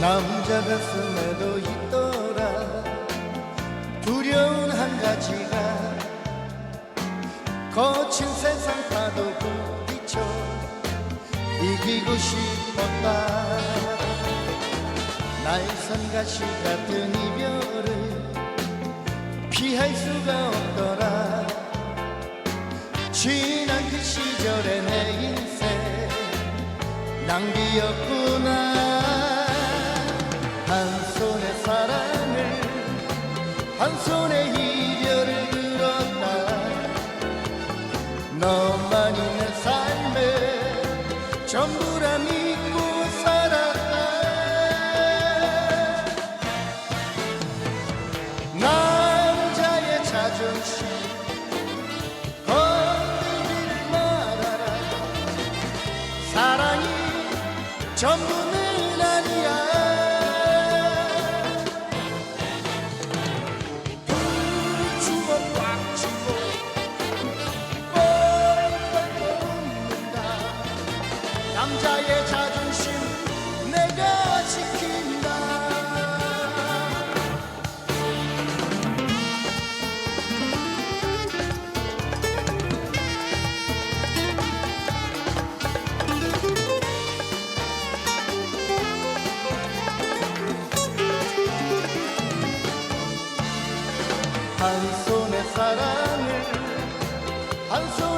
남자 가슴에도 있더라. 두려운 한 가지가 거친 세상 파도 부딪혀 이기고 싶었다. 날선가시 같은 이별을 피할 수가 없더라. 지난 그 시절의 내 인생 낭비였구나 전부라 믿고 살았다 남자의 자존심 건들지를 말아라. 사랑이 전부는 아니야 한 손에 사랑을 한 손에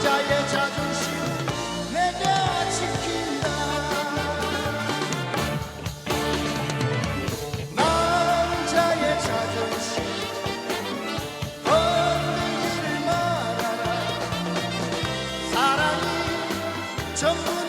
남자의 자존심 내가 지킨다. 남자의 자존심 건들지를 말아라. 사랑이 전부